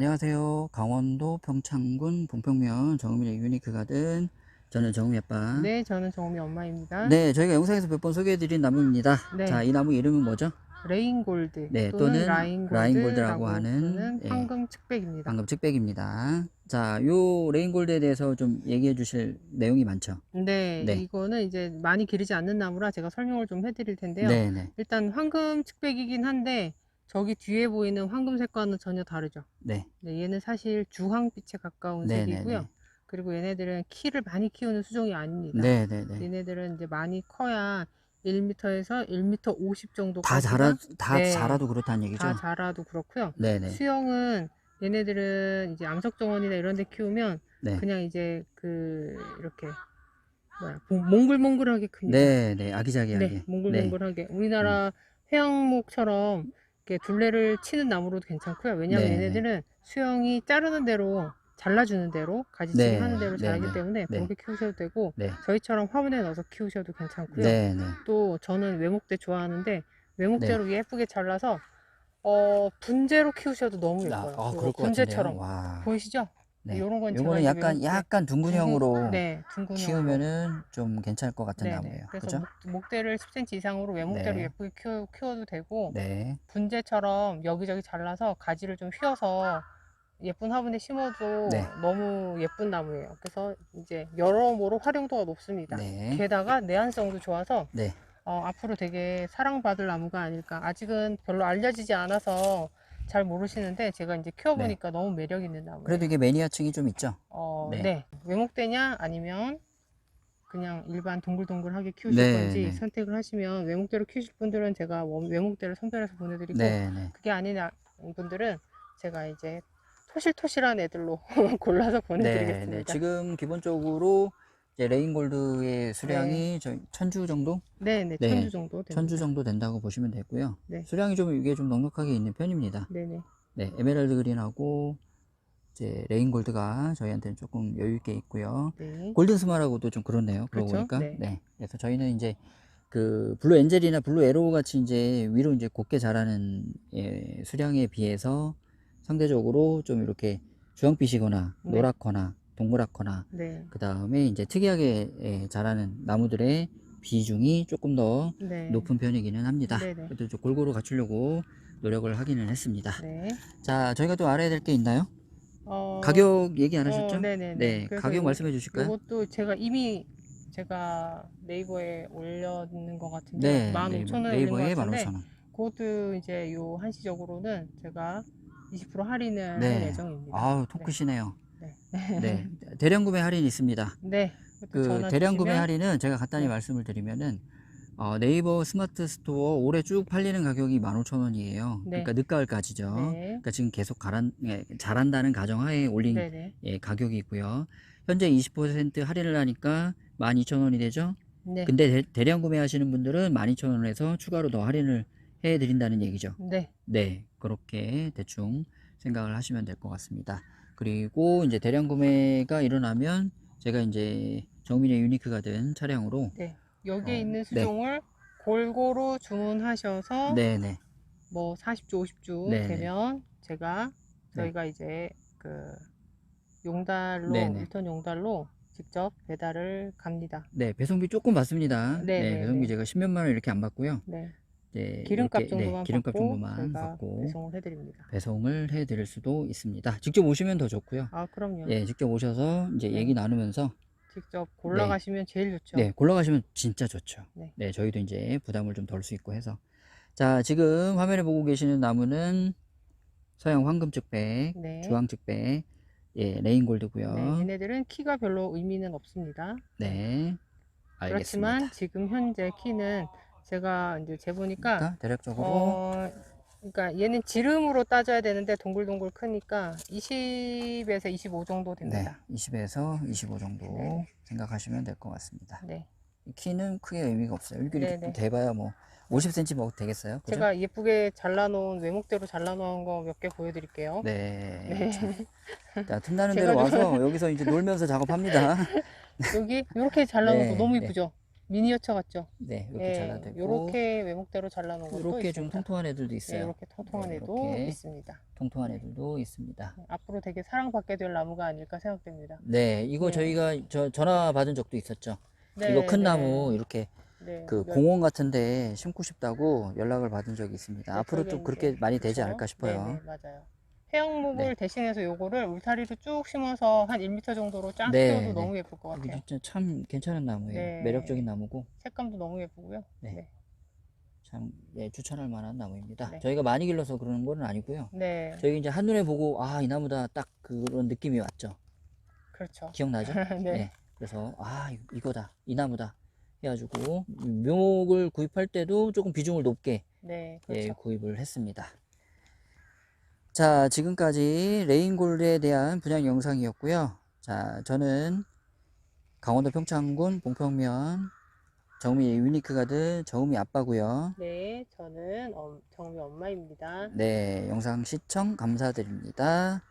안녕하세요. 강원도 평창군 봉평면 정음이의 유니크 가든 저는 정음이 아빠. 네, 저는 정우미 엄마입니다. 네, 저희가 영상에서 몇 번 소개해드린 나무입니다. 네. 자, 이 나무 이름은 뭐죠? 레인골드 네, 또는, 또는 라인골드라고 라인골드라고 하는, 예. 황금 측백입니다. 방금 측백입니다. 자, 요 레인골드에 대해서 좀 얘기해 주실 내용이 많죠? 네, 네. 이거는 이제 많이 기르지 않는 나무라 제가 설명을 좀 해드릴 텐데요. 네, 네, 일단 황금 측백이긴 한데 저기 뒤에 보이는 황금색과는 전혀 다르죠. 네. 네, 얘는 사실 주황빛에 가까운 네, 네, 색이고요. 네. 그리고 얘네들은 키를 많이 키우는 수종이 아닙니다. 네, 네, 네. 얘네들은 이제 많이 커야 1m에서 1m 50 정도 다 자라, 다 네. 자라도 그렇다는 얘기죠? 다 자라도 그렇고요. 네, 네, 수영은 얘네들은 이제 암석 정원이나 이런 데 키우면 네. 그냥 이제 그 이렇게 뭐야 몽- 몽글몽글하게 큽니다. 네, 네, 아기자기하게. 네, 몽글몽글하게 우리나라 회양목처럼 이렇게 둘레를 치는 나무로도 괜찮고요. 왜냐하면 네, 얘네들은 수영이 자르는 대로 잘라주는 대로 가지치기 네, 하는 대로 네, 자라기 네, 때문에 네. 그렇게 키우셔도 되고 네, 저희처럼 화분에 넣어서 키우셔도 괜찮고요. 네, 네. 또 저는 외목대 좋아하는데 외목대로 네. 예쁘게 잘라서 어 분재로 키우셔도 너무 예뻐요. 아, 아, 분재처럼. 보이시죠? 네. 요런 건 요거는 약간 외목대- 약간 둥근형으로 네, 둥근형으로. 키우면은 좀 괜찮을 것 같은 네네. 나무예요. 그래서 그죠? 목, 목대를 10cm 이상으로 외목대로 네. 예쁘게 키워, 키워도 되고 네. 분재처럼 여기저기 잘라서 가지를 좀 휘어서 예쁜 화분에 심어도 네. 너무 예쁜 나무예요. 그래서 이제 여러모로 활용도가 높습니다. 네. 게다가 내한성도 좋아서 네. 어, 앞으로 되게 사랑받을 나무가 아닐까. 아직은 별로 알려지지 않아서 잘 모르시는데 제가 이제 키워보니까 너무 매력 있는 나무예요. 네. 그래도 이게 매니아층이 좀 있죠? 어, 네. 네. 외목대냐 아니면 그냥 일반 동글동글하게 키우실 네, 건지 네. 선택을 하시면 외목대로 키우실 분들은 제가 원- 외목대를 선별해서 보내드리고 네, 네. 그게 아닌 아- 분들은 제가 이제 토실토실한 애들로 골라서 네, 보내드리겠습니다. 네. 지금 기본적으로 이제 레인골드의 수량이 저 천주 정도? 네, 네, 네. 천주 정도 됩니다. 천주 정도 된다고 보시면 되고요. 네. 수량이 좀 이게 좀 넉넉하게 있는 편입니다. 네, 네. 네, 에메랄드 그린하고 이제 레인골드가 저희한테는 조금 여유 있게 있고요. 네. 골든 스마라고도 좀 그렇네요. 그러고 그렇죠? 보니까. 네. 네. 그래서 저희는 이제 그 블루 엔젤이나 블루 에로우 같이 이제 위로 이제 곱게 자라는 예, 수량에 비해서 상대적으로 좀 이렇게 주황빛이거나 네. 노랗거나 동그랗거나 네. 그 다음에 이제 특이하게 예, 자라는 나무들의 비중이 조금 더 네. 높은 편이기는 합니다. 네네. 그래도 좀 골고루 갖추려고 노력을 하기는 했습니다. 네. 자, 저희가 또 알아야 될 게 있나요? 어, 가격 얘기 안 하셨죠? 어, 네네네. 네, 그래서 가격 요- 말씀해 주실까요? 이것도 제가 이미 제가 네이버에 올렸는 것 같은데 네, 15,000원 올린 것 네이버에 같은데 15,000원. 그것도 이제 요 한시적으로는 제가 20% 할인을 할 네. 예정입니다. 아우, 톡 크시네요. 네. 네. 대량 구매 할인이 있습니다. 네. 그 대량 구매 할인은 제가 간단히 네. 말씀을 드리면은 어, 네이버 스마트 스토어 올해 쭉 팔리는 가격이 15,000원이에요. 네. 그러니까 늦가을까지죠. 네. 그러니까 지금 계속 가란, 예, 잘한다는 가정하에 올린 네네. 예, 가격이고요. 현재 20% 할인을 하니까 12,000원이 되죠. 네. 근데 대, 량 구매하시는 분들은 12,000원에서 추가로 더 할인을 해 드린다는 얘기죠. 네. 네, 그렇게 대충 생각을 하시면 될 것 같습니다. 그리고 이제 대량 구매가 일어나면 제가 이제 정민의 유니크 가든 차량으로 네. 여기에 어, 있는 네. 수종을 골고루 주문하셔서 네, 네. 뭐 40주, 50주 네네. 되면 제가 네. 저희가 이제 그 용달로 네네. 1톤 용달로 직접 배달을 갑니다. 네, 배송비 조금 받습니다. 네, 네, 네, 배송비 네. 제가 10몇만 원 이렇게 안 받고요. 네. 네, 기름값 이렇게, 정도만 네, 기름값 받고 정도만 저희가 받고 배송을 해드립니다. 배송을 해 드릴 수도 있습니다. 직접 오시면 더 좋고요. 아 그럼요. 예, 직접 오셔서 이제 네. 얘기 나누면서 직접 골라가시면 제일 좋죠. 네, 골라가시면 진짜 좋죠. 네. 네, 저희도 이제 부담을 좀 덜 수 있고 해서. 자, 지금 화면에 보고 계시는 나무는 서양 황금즉백, 네. 주황즉백, 예, 레인골드고요. 네, 얘네들은 키가 별로 의미는 없습니다. 네, 알겠습니다. 그렇지만 지금 현재 키는 제가 이제 재보니까 대략적으로 어, 그러니까 얘는 지름으로 따져야 되는데 동글동글 크니까 20에서 25 정도 네, 됩니다. 20에서 25 정도 네. 생각하시면 될 것 같습니다. 네. 키는 크게 의미가 없어요. 이렇게 네, 네. 돼봐야 뭐 50cm 뭐 되겠어요? 그죠? 제가 예쁘게 잘라놓은 외목대로 잘라놓은 거 몇 개 보여드릴게요. 네. 네. 참. 자, 틈나는 대로 좀- 와서 여기서 이제 놀면서 작업합니다. 여기 이렇게 잘라놓은 네, 거 너무 네. 이쁘죠? 미니어처 같죠? 네, 이렇게 예, 잘라되고 요렇게 외목대로 잘라놓은 것도 이렇게 좀 있습니다. 통통한 애들도 네, 있어요. 이렇게 통통한 네, 애도 이렇게. 있습니다. 통통한 애들도 있습니다. 네, 앞으로 되게 사랑받게 될 나무가 아닐까 생각됩니다. 네, 이거 네. 저희가 저 전화 받은 적도 있었죠. 네, 이거 큰 네, 나무 이렇게 네, 그 몇- 공원 같은데 심고 싶다고 연락을 받은 적이 있습니다. 앞으로 그쪽에 좀 이제, 그렇게 많이 되지 그쵸? 않을까 싶어요. 네, 네, 맞아요. 해양목을 네. 대신해서 요거를 울타리로 쭉 심어서 한 1m 정도로 쫙 네, 키워도 네. 너무 예쁠 것 이게 같아요. 진짜 참 괜찮은 나무예요. 네. 매력적인 나무고 색감도 너무 예쁘고요. 네. 네. 참 예, 추천할 만한 나무입니다. 네. 저희가 많이 길러서 그러는 건 아니고요. 네, 저희 이제 한눈에 보고 아 이 나무다 딱 그런 느낌이 왔죠. 그렇죠. 기억나죠? 네. 그래서 아 이- 이거다 이 나무다 해가지고 묘목을 구입할 때도 조금 비중을 높게 네, 예, 그렇죠. 구입을 했습니다. 자, 지금까지 레인골드에 대한 분양 영상이었고요. 자, 저는 강원도 평창군 봉평면 정미 유니크 가든 정미 아빠고요. 네, 저는 엄- 정미 엄마입니다. 네, 영상 시청 감사드립니다.